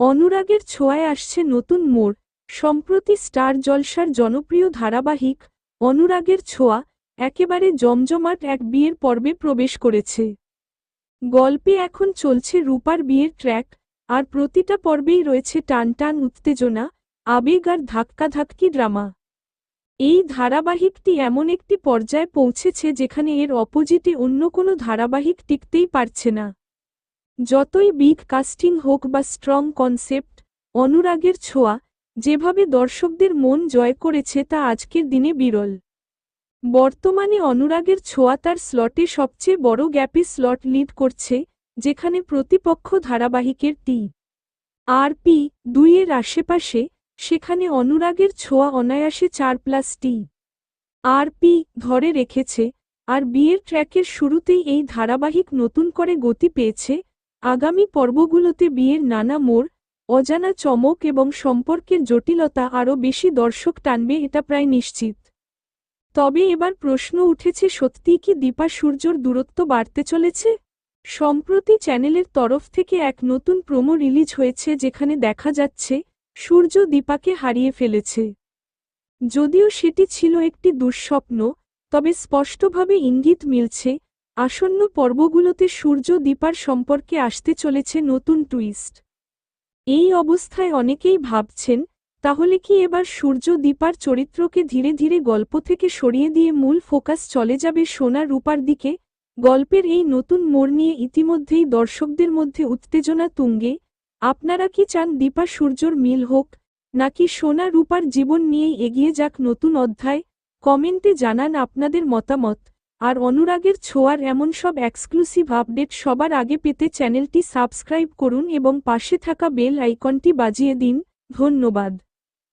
অনুরাগের ছোঁয়ায় আসছে নতুন মোড়। সম্প্রতি স্টার জলসার জনপ্রিয় ধারাবাহিক, অনুরাগের ছোঁয়া, একেবারে জমজমাট এক বিয়ের পর্বে প্রবেশ করেছে। গল্পে এখন চলছে রূপার বিয়ের ট্র্যাক, আর প্রতিটা পর্বেই রয়েছে টানটান উত্তেজনা, আবেগ আর ধাক্কাধাক্কি ড্রামা। এই ধারাবাহিকটি এমন একটি পর্যায়ে পৌঁছেছে যেখানে এর অপোজিটে অন্য কোনো ধারাবাহিক টিকতেই পারছে না। যতই বিগ কাস্টিং হোক বা স্ট্রং কনসেপ্ট, অনুরাগের ছোঁয়া, যেভাবে দর্শকদের মন জয় করেছে তা আজকের দিনে বিরল। বর্তমানে অনুরাগের ছোঁয়া তার স্লটে সবচেয়ে বড় গ্যাপে স্লট লিড করছে, যেখানে প্রতিপক্ষ ধারাবাহিকের টি আর পি দুইয়ের আশেপাশে, সেখানে অনুরাগের ছোঁয়া অনায়াসে চার প্লাস টি আর পি ধরে রেখেছে, আর বিয়ের ট্র্যাকের শুরুতেই এই ধারাবাহিক নতুন করে গতি পেয়েছে আগামী পর্বগুলোতে বিয়ের নানা মোড়, অজানা চমক এবং সম্পর্কের জটিলতা আরও বেশি দর্শক টানবে এটা প্রায় নিশ্চিত। তবে এবার প্রশ্ন উঠেছে, সত্যিই কি দীপা সূর্যর দূরত্ব বাড়তে চলেছে? সম্প্রতি চ্যানেলের তরফ থেকে এক নতুন প্রোমো রিলিজ হয়েছে যেখানে দেখা যাচ্ছে, সূর্য দীপাকে হারিয়ে ফেলেছে। যদিও সেটি ছিল একটি দুঃস্বপ্ন, তবে স্পষ্টভাবে ইঙ্গিত মিলছে আসন্ন পর্বগুলোতে সূর্য দীপার সম্পর্কে আসতে চলেছে নতুন টুইস্ট। এই অবস্থায় অনেকেই ভাবছেন, তাহলে কি এবার সূর্য দীপার চরিত্রকে ধীরে ধীরে গল্প থেকে সরিয়ে দিয়ে মূল ফোকাস চলে যাবে সোনা রূপার দিকে? গল্পের এই নতুন মোড় নিয়ে ইতিমধ্যেই দর্শকদের মধ্যে উত্তেজনা তুঙ্গে। আপনারা কি চান দীপা সূর্যর মিল হোক, নাকি সোনা রূপার জীবন নিয়েই এগিয়ে যাক নতুন অধ্যায়? কমেন্টে জানান আপনাদের মতামত। আর অনুরাগের ছোঁয়ার এমন সব এক্সক্লুসিভ আপডেট সবার আগে পেতে চ্যানেলটি সাবস্ক্রাইব করুন এবং পাশে থাকা বেল আইকনটি বাজিয়ে দিন। ধন্যবাদ।